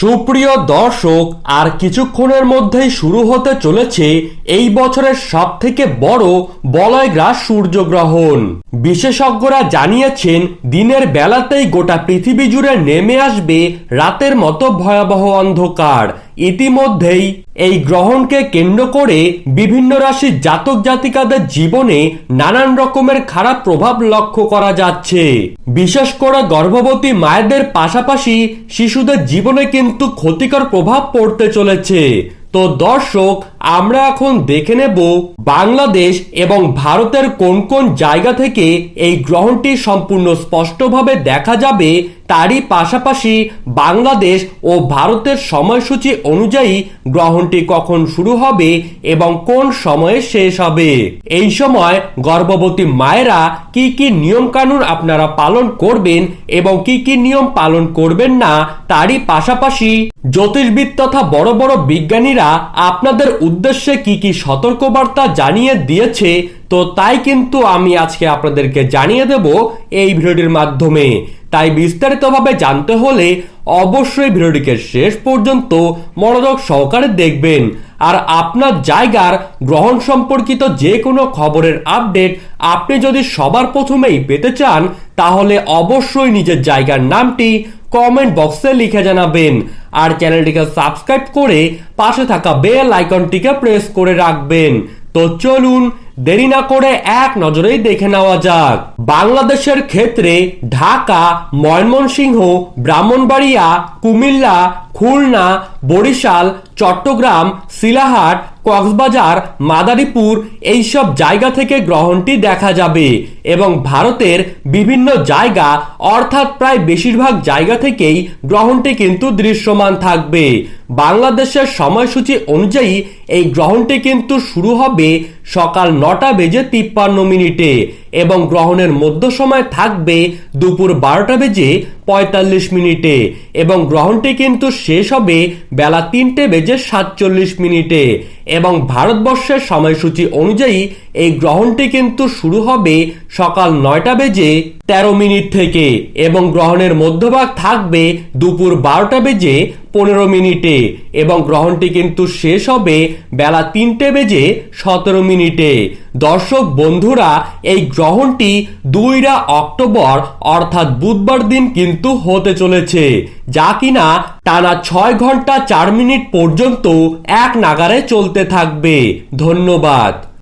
সুপ্রিয় দর্শক, আর কিছুক্ষণের মধ্যেই শুরু হতে চলেছে এই বছরের সব থেকে বড় বলয়গ্রাস সূর্যগ্রহণ। বিশেষজ্ঞরা জানিয়েছেন, দিনের বেলাতেই গোটা পৃথিবী জুড়ে নেমে আসবে রাতের মতো ভয়াবহ অন্ধকার। ইতিমধ্যেই এই গ্রহণকে কেন্দ্র করে বিভিন্ন রাশির জাতক জাতিকাদের জীবনে নানান রকমের খারাপ প্রভাব লক্ষ্য করা যাচ্ছে। বিশেষ করে গর্ভবতী মায়েদের পাশাপাশি শিশুদের জীবনে কিন্তু ক্ষতিকর প্রভাব পড়তে চলেছে। তো দর্শক, আমরা এখন দেখে নেব বাংলাদেশ এবং ভারতের কোন কোন জায়গা থেকে এই গ্রহণটি সম্পূর্ণ স্পষ্টভাবে দেখা যাবে তারই পাশাপাশি বাংলাদেশ ও ভারতের সময়সূচি অনুযায়ী গ্রহণটি কখন শুরু হবে এবং কোন সময়ে শেষ হবে? এই সময় গর্ভবতী মায়েরা কি কি নিয়ম কানুন আপনারা পালন করবেন এবং কি কি নিয়ম পালন করবেন না, তারই পাশাপাশি জ্যোতিষবিদ তথা বড় বড় বিজ্ঞানীরা আপনাদের উদ্দেশ্যে কি কি সতর্কবার্তা জানিয়ে দিয়েছে তো তাই কিন্তু আমি আজকে আপনাদেরকে জানিয়ে দেব এই ভিডিওটির মাধ্যমে। তাই বিস্তারিতভাবে জানতে হলে অবশ্যই ভিডিওটিকে শেষ পর্যন্ত মনোযোগ সহকারে দেখবেন। আর আপনার জায়গার গ্রহণ সম্পর্কিত যে কোনো খবরের আপডেট আপনি যদি সবার প্রথমেই পেতে চান, তাহলে অবশ্যই নিজের জায়গার নামটি কমেন্ট বক্সে লিখে জানাবেন। আর চ্যানেলটিকে সাবস্ক্রাইব করে পাশে থাকা বেল আইকনটিকে প্রেস করে রাখবেন। তো চলুন দেরি না করে এক নজরেই দেখে নেওয়া যাক। বাংলাদেশের ক্ষেত্রে ঢাকা, ময়মনসিংহ, ব্রাহ্মণবাড়িয়া, কুমিল্লা, খুলনা বরিশাল, চট্টগ্রাম শিলাহাট কক্সবাজার, মাদারীপুর এইসব জায়গা থেকে গ্রহণটি দেখা যাবে এবং ভারতের বিভিন্ন জায়গা, অর্থাৎ প্রায় বেশিরভাগ জায়গা থেকেই গ্রহণটি কিন্তু দৃশ্যমান থাকবে। বাংলাদেশের সময়সূচি অনুযায়ী এই গ্রহণটি কিন্তু শুরু হবে সকাল নটা বেজে তিপ্পান্ন মিনিটে। এবং গ্রহণের মধ্য সময় থাকবে দুপুর বারোটা বেজে পঁয়তাল্লিশ মিনিটে এবং গ্রহণটি কিন্তু শেষ হবে বেলা তিনটে বেজে সাতচল্লিশ মিনিটে। এবং ভারতবর্ষের সময়সূচি অনুযায়ী এই গ্রহণটি কিন্তু শুরু হবে সকাল নয়টা বেজে তেরো মিনিট থেকে এবং গ্রহণের মধ্যভাগ থাকবে দুপুর বারোটা বেজে পনেরো মিনিটে এবং গ্রহণটি কিন্তু শেষ হবে বেলা তিনটে বেজে সতেরো মিনিটে। দর্শক বন্ধুরা, এই গ্রহণটি দুইরা অক্টোবর, অর্থাৎ বুধবার দিন কিন্তু হতে চলেছে, যা কিনা টানা ছয় ঘণ্টা চার মিনিট পর্যন্ত এক নাগারে চলতে থাকবে। ধন্যবাদ।